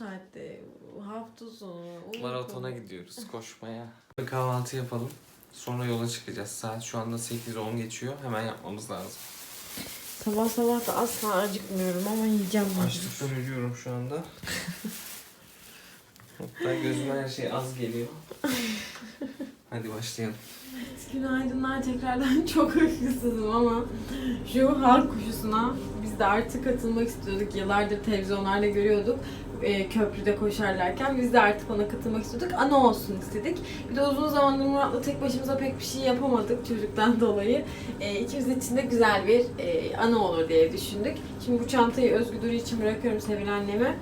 saatte hafta sonu. uyku. Maratona gidiyoruz koşmaya. Kahvaltı yapalım. Sonra yola çıkacağız. Saat şu anda 8-10 geçiyor. Hemen yapmamız lazım. Sabah sabah da asla acıkmıyorum ama yiyeceğim. bunu. Açlıktan ölüyorum şu anda. Hatta gözüme her şey az geliyor. Hadi başlayalım. Günaydınlar tekrardan çok uykusuzum ama şu halk koşusuna biz de artık katılmak istiyorduk. Yıllardır televizyonlarda görüyorduk e, köprüde koşarlarken biz de artık ona katılmak istiyorduk. Ana olsun istedik. Bir de uzun zamandır Murat'la tek başımıza pek bir şey yapamadık çocuktan dolayı. E, ikimiz için de güzel bir e, ana olur diye düşündük. Şimdi bu çantayı Özgür Duru için bırakıyorum Sevil anneme.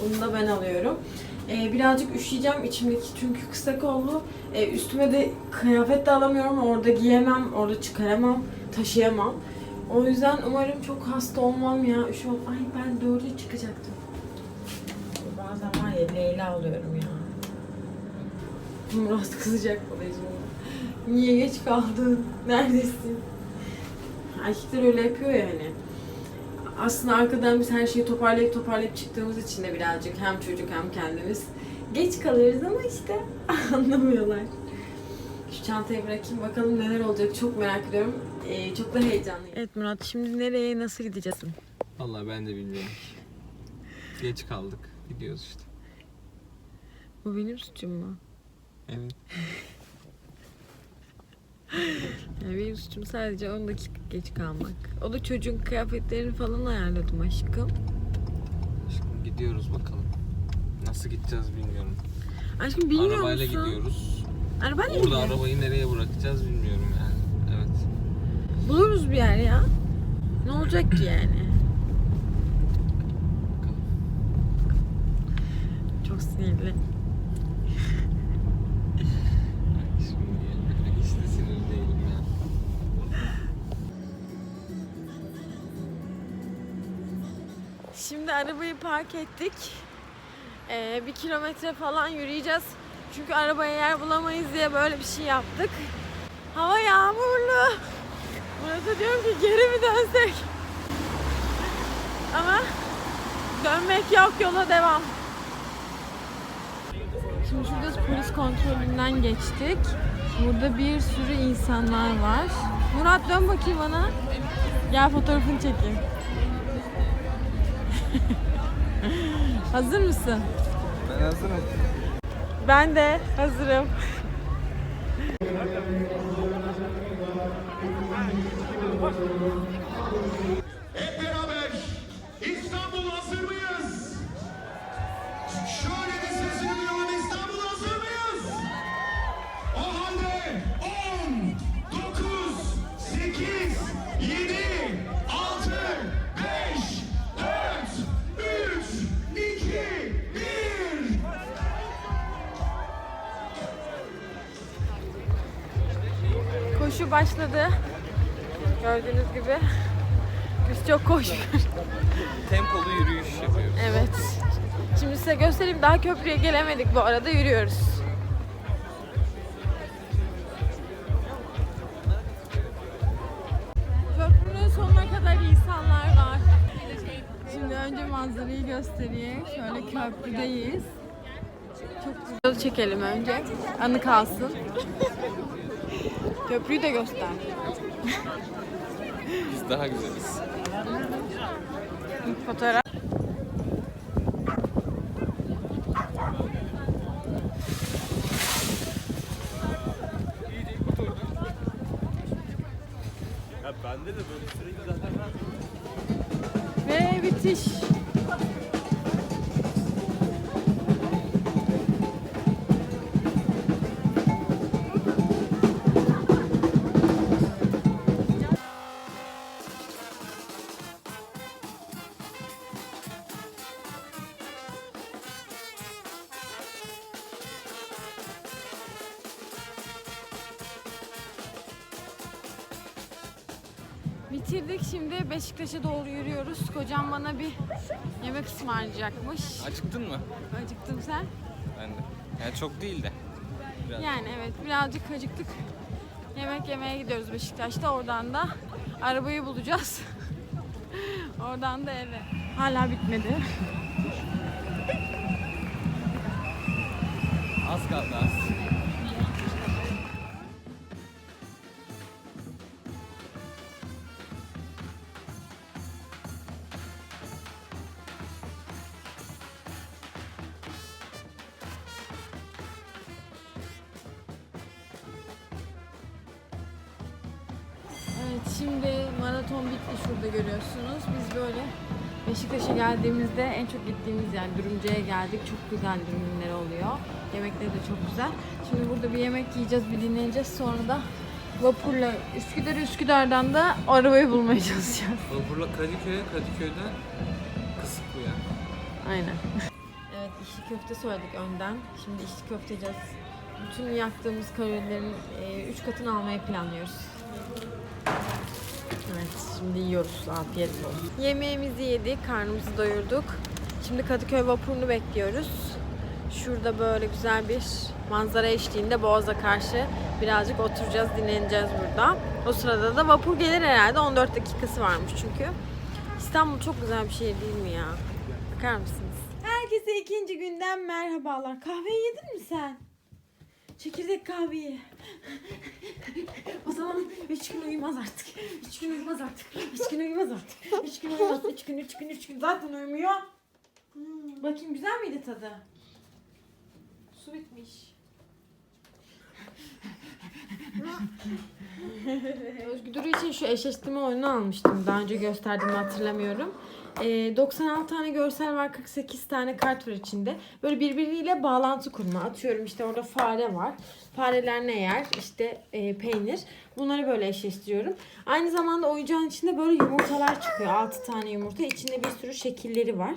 Bunu da ben alıyorum. E, birazcık üşüyeceğim içimdeki çünkü kısa kollu. E, üstüme de kıyafet de alamıyorum. Orada giyemem, orada çıkaramam, taşıyamam. O yüzden umarım çok hasta olmam ya. Üşümem. Ay ben dörde çıkacaktım. Ya Leyla alıyorum ya. Murat kızacak bana şimdi. Niye geç kaldın? Neredesin? Erkekler öyle yapıyor ya hani. Aslında arkadan biz her şeyi toparlayıp toparlayıp çıktığımız için de birazcık hem çocuk hem kendimiz geç kalıyoruz ama işte anlamıyorlar. Şu çantayı bırakayım bakalım neler olacak çok merak ediyorum. Ee, çok da heyecanlıyım. Evet Murat şimdi nereye nasıl gideceğiz? Vallahi ben de bilmiyorum. Geç kaldık. Gidiyoruz işte. Bu benim suçum mu? Evet. Yani benim suçum sadece 10 dakika geç kalmak. O da çocuğun kıyafetlerini falan ayarladım aşkım. Şimdi gidiyoruz bakalım. Nasıl gideceğiz bilmiyorum. Aşkım bilmiyor Arabayla musun? gidiyoruz. Arabayla Orada gidiyoruz. arabayı nereye bırakacağız bilmiyorum yani. Evet. Buluruz bir yer ya. Ne olacak ki yani? Çok sinirli. Arabayı park ettik. Ee, bir kilometre falan yürüyeceğiz. Çünkü arabaya yer bulamayız diye böyle bir şey yaptık. Hava yağmurlu. Murat'a diyorum ki geri mi dönsek? Ama dönmek yok yola devam. Şimdi şurada polis kontrolünden geçtik. Burada bir sürü insanlar var. Murat dön bakayım bana. Gel fotoğrafını çekeyim. Hazır mısın? Ben hazırım. Ben de hazırım. Koşu başladı. Gördüğünüz gibi. Biz çok koşuyoruz. Tempolu yürüyüş yapıyoruz. Evet. Şimdi size göstereyim. Daha köprüye gelemedik bu arada yürüyoruz. Köprünün sonuna kadar insanlar var. Şimdi önce manzarayı göstereyim. Şöyle köprüdeyiz. Çok güzel çekelim önce. Anı kalsın. Köprüyü de göster. Biz daha güzeliz. Fotoğraf. Ve Beşiktaş'a doğru yürüyoruz. Kocam bana bir yemek ısmarlayacakmış. Acıktın mı? Acıktım sen? Ben de. Yani çok değil de. Biraz. Yani evet birazcık acıktık. Yemek yemeye gidiyoruz Beşiktaş'ta. Oradan da arabayı bulacağız. Oradan da eve. Hala bitmedi. az kaldı az. Şimdi maraton bitti şurada görüyorsunuz. Biz böyle Beşiktaş'a geldiğimizde en çok gittiğimiz yani Dürümcü'ye geldik. Çok güzel dürümler oluyor. Yemekleri de çok güzel. Şimdi burada bir yemek yiyeceğiz, bir dinleneceğiz. Sonra da vapurla Üsküdar Üsküdar'dan da arabayı bulmaya çalışacağız. Vapurla Kadıköy'e, Kadıköy'den Kısıklı'ya. Aynen. evet içli köfte söyledik önden. Şimdi içli köfte yiyeceğiz. Bütün yaktığımız kalorilerin 3 katını almayı planlıyoruz. Şimdi yiyoruz. Afiyet olsun. Yemeğimizi yedik, karnımızı doyurduk. Şimdi Kadıköy vapurunu bekliyoruz. Şurada böyle güzel bir manzara eşliğinde Boğaz'a karşı birazcık oturacağız, dinleneceğiz burada. O sırada da vapur gelir herhalde. 14 dakikası varmış çünkü. İstanbul çok güzel bir şehir değil mi ya? Bakar mısınız? Herkese ikinci günden merhabalar. Kahveyi yedin mi sen? Çekirdek kahveyi. o zaman üç gün uyumaz artık. Üç gün uyumaz artık. Üç gün uyumaz artık. Üç gün uyumaz. Üç gün, üç gün, üç gün. Zaten uyumuyor. Hmm, bakayım güzel miydi tadı? Su bitmiş. Özgür için şu eşleştirme oyunu almıştım. Daha önce gösterdiğimi hatırlamıyorum. Ee, 96 tane görsel var, 48 tane kart var içinde. Böyle birbiriyle bağlantı kurma. Atıyorum işte orada fare var. Fareler ne yer? İşte e, peynir. Bunları böyle eşleştiriyorum. Aynı zamanda oyuncağın içinde böyle yumurtalar çıkıyor. 6 tane yumurta. İçinde bir sürü şekilleri var.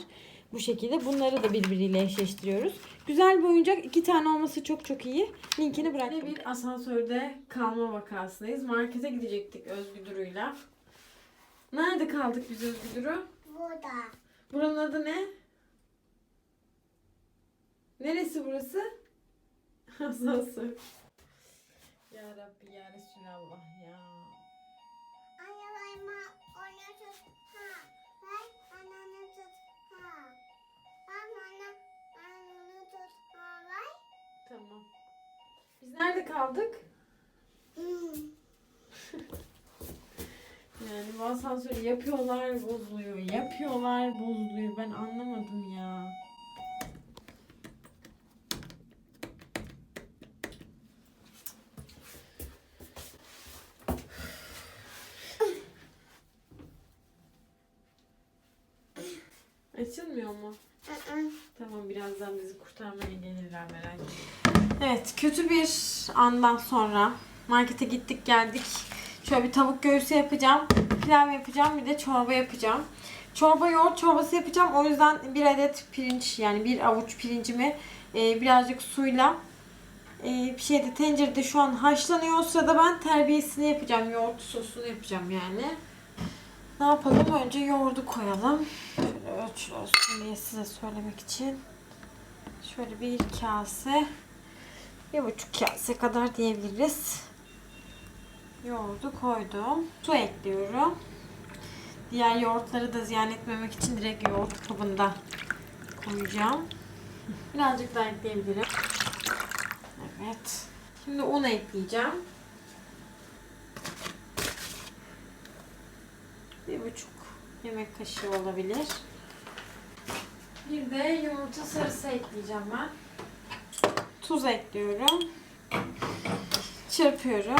Bu şekilde bunları da birbiriyle eşleştiriyoruz. Güzel bir oyuncak. iki tane olması çok çok iyi. Linkini bıraktım. Bir asansörde kalma vakasındayız. Markete gidecektik Özgü. Nerede kaldık biz Özgü? Burada. Buranın adı ne? Neresi burası? Asansör. Ya Rabbi ya Resulallah ya. Anne bayma onu tut. Ha. Ver ananı tut. Ha. Ver bana ananı tut. Ha. Ver. Tamam. Biz nerede kaldık? Hmm. Yani asansörü yapıyorlar bozuluyor, yapıyorlar bozuluyor. Ben anlamadım ya. Açılmıyor mu? Tamam birazdan bizi kurtarmaya gelirler merak etme. Evet kötü bir andan sonra markete gittik geldik. Şöyle bir tavuk göğsü yapacağım. Pilav yapacağım bir de çorba yapacağım. Çorba yoğurt çorbası yapacağım. O yüzden bir adet pirinç yani bir avuç pirincimi e, birazcık suyla e, bir şeyde tencerede şu an haşlanıyor. O sırada ben terbiyesini yapacağım. Yoğurt sosunu yapacağım yani. Ne yapalım? Önce yoğurdu koyalım. Şöyle ölçülü diye size söylemek için. Şöyle bir kase, bir buçuk kase kadar diyebiliriz. Yoğurdu koydum. Su ekliyorum. Diğer yoğurtları da ziyan etmemek için direkt yoğurt kabında koyacağım. Birazcık daha ekleyebilirim. Evet. Şimdi un ekleyeceğim. Bir buçuk yemek kaşığı olabilir. Bir de yumurta sarısı ekleyeceğim ben. Tuz ekliyorum. Çırpıyorum.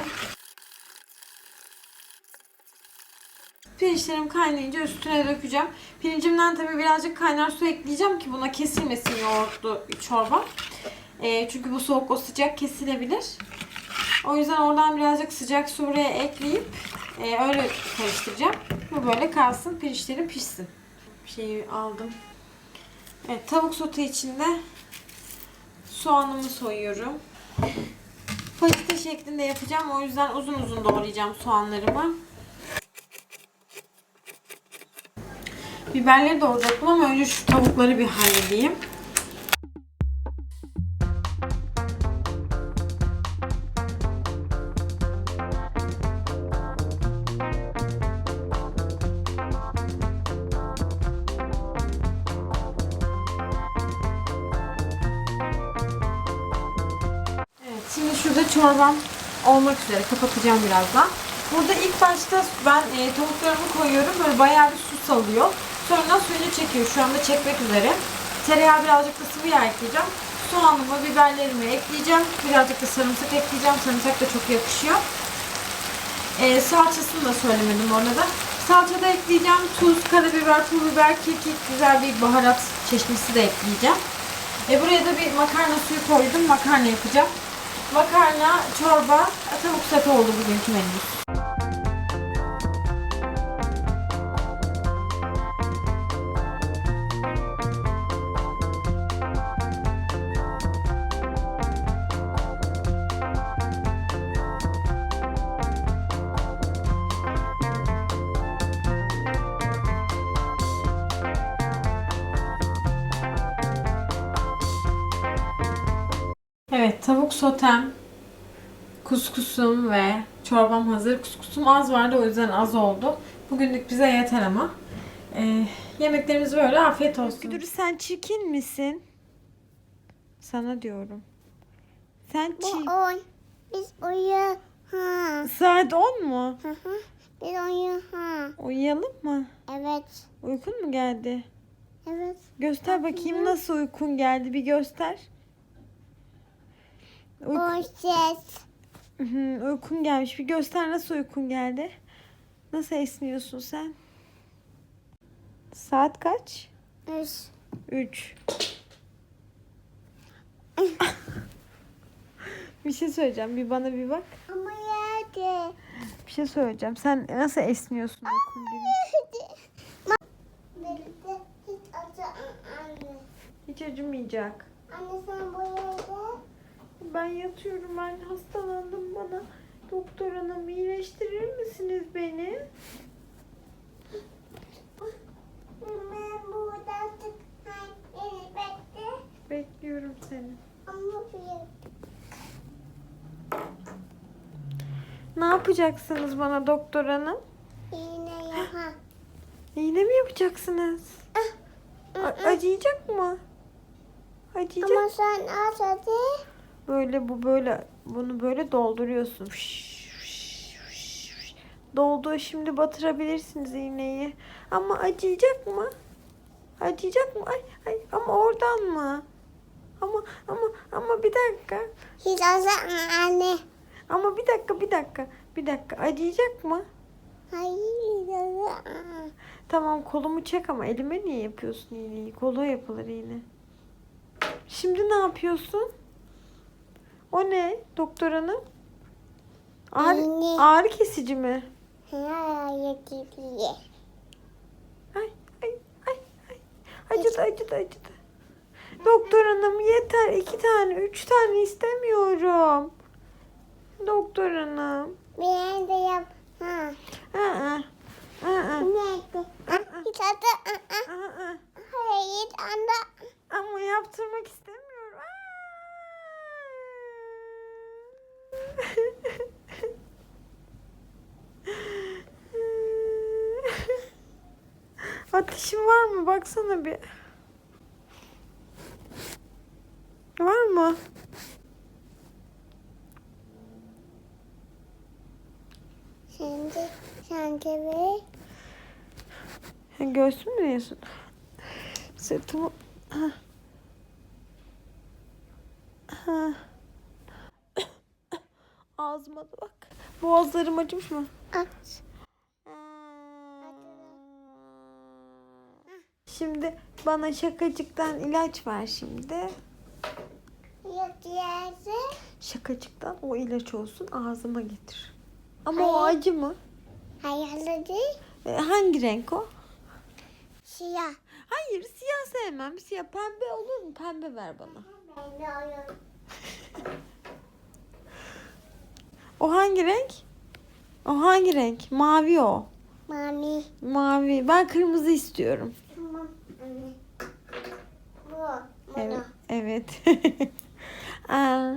Pirinçlerim kaynayınca üstüne dökeceğim. Pirincimden tabii birazcık kaynar su ekleyeceğim ki buna kesilmesin yoğurtlu çorba. Ee, çünkü bu soğuk o sıcak kesilebilir. O yüzden oradan birazcık sıcak su buraya ekleyip e, öyle karıştıracağım. Bu böyle kalsın, pirinçlerim pişsin. Şeyi aldım. Evet, tavuk sote içinde soğanımı soyuyorum. Patates şeklinde yapacağım. O yüzden uzun uzun doğrayacağım soğanlarımı. Biberleri doğrayacaktım ama önce şu tavukları bir halledeyim. Şimdi şurada çorbam olmak üzere. Kapatacağım birazdan. Burada ilk başta ben e, tavuklarımı koyuyorum. Böyle bayağı bir su salıyor. Sonra suyunu çekiyor. Şu anda çekmek üzere. Tereyağı birazcık da sıvı yağ ekleyeceğim. Soğanımı, biberlerimi ekleyeceğim. Birazcık da sarımsak ekleyeceğim. Sarımsak da çok yakışıyor. E, salçasını da söylemedim orada da. Salça da ekleyeceğim. Tuz, karabiber, pul biber, kekik, güzel bir baharat çeşnisi de ekleyeceğim. E, buraya da bir makarna suyu koydum. Makarna yapacağım. Makarna, çorba, tavuk sote oldu bugünkü menümüz. Evet, tavuk sotem, kuskusum ve çorbam hazır. Kuskusum az vardı o yüzden az oldu. Bugünlük bize yeter ama. Ee, yemeklerimiz böyle. Afiyet olsun. Güdürü sen çirkin misin? Sana diyorum. Sen Bu çirkin. on. Biz uyu. Ha. Saat 10 mu? Hı hı. Biz uyu. Ha. Uyuyalım mı? Evet. Uykun mu geldi? Evet. Göster bakayım nasıl uykun geldi bir göster. Uyku... O ses. Hı, uykun gelmiş bir göster nasıl uykun geldi. Nasıl esniyorsun sen? Saat kaç? Üç. 3. bir şey söyleyeceğim. Bir bana bir bak. Ama yedi. Bir şey söyleyeceğim. Sen nasıl esniyorsun uykun anne. Hiç acımayacak. Anne sen bu yerde. Ben yatıyorum. Ben hastalandım bana. Doktor hanım iyileştirir misiniz beni? Ben burada çık. Hayır bekle. Bekliyorum seni. Ama. Ne yapacaksınız bana doktor hanım? İğne yaha. İğne mi yapacaksınız? A- acıyacak mı? Acıyacak. Ama sen aç hadi. Böyle bu böyle bunu böyle dolduruyorsun. Doldu. Şimdi batırabilirsiniz iğneyi. Ama acıyacak mı? Acıyacak mı? Ay, ay ama oradan mı? Ama ama ama bir dakika. Hiç anne. Ama bir dakika bir dakika. Bir dakika. Acıyacak mı? Hayır. Tamam kolumu çek ama elime niye yapıyorsun iğneyi? Koluğa yapılır iğne. Şimdi ne yapıyorsun? O ne doktor hanım? Ağrı, İğne. ağrı kesici mi? Hayır gidiyor. Ay ay ay ay. Acıdı acıdı acıdı. Doktor hanım yeter. iki tane üç tane istemiyorum. Doktor hanım. Bir de yap. Ha. Aa, aa? Hiç acı. aa, aa. Hayır anne. Ama yaptırmak istemiyorum. Ateşin var mı? Baksana bir. Var mı? Şimdi sen gibi. Ha, göğsümü mü diyorsun? Sırtımı... Ha. Ha. Ağzıma da bak. Boğazlarım acımış mı? Aç. Şimdi bana şakacıktan ilaç ver şimdi. Yok yerde. Şakacıktan o ilaç olsun ağzıma getir. Ama o acı mı? Hayırlı değil. E, hangi renk o? Siyah. Hayır siyah sevmem. Siyah pembe olur mu? Pembe ver bana. Ben de oyun. O hangi renk? O hangi renk? Mavi o. Mami. Mavi. Ben kırmızı istiyorum. Tamam. Bu. Evet. Bunu. Evet. Aa,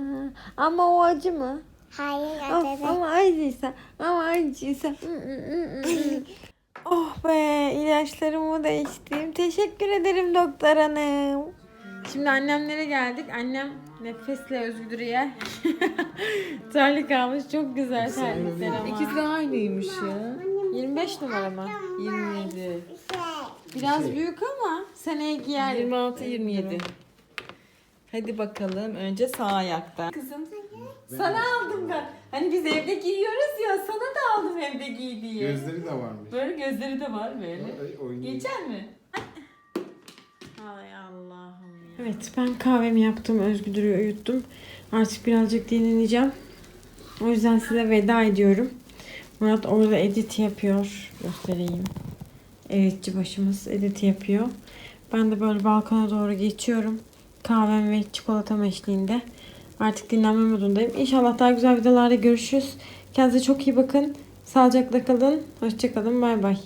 ama o acı mı? Hayır acı. ama acıysa, ama acıysa. oh be, ilaçlarımı da içtim. Teşekkür ederim doktor hanım. Şimdi annemlere geldik. Annem nefesle Özgür'e terlik almış. Çok güzel terlikler ama. İkisi de aynıymış ya. 25 numara mı? 27. Şey. Biraz büyük ama seneye giyer. 26 27. Hadi bakalım önce sağ ayakta. Kızım sana aldım ben. Hani biz evde giyiyoruz ya sana da aldım evde giy diye. Gözleri de varmış. Böyle gözleri de var böyle. Geçer mi? Evet ben kahvemi yaptım. Özgür'ü uyuttum. Artık birazcık dinleneceğim. O yüzden size veda ediyorum. Murat orada edit yapıyor. Göstereyim. Editçi başımız edit yapıyor. Ben de böyle balkona doğru geçiyorum. Kahvem ve çikolatam eşliğinde. Artık dinlenme modundayım. İnşallah daha güzel videolarda görüşürüz. Kendinize çok iyi bakın. Sağlıcakla kalın. Hoşçakalın. Bay bay.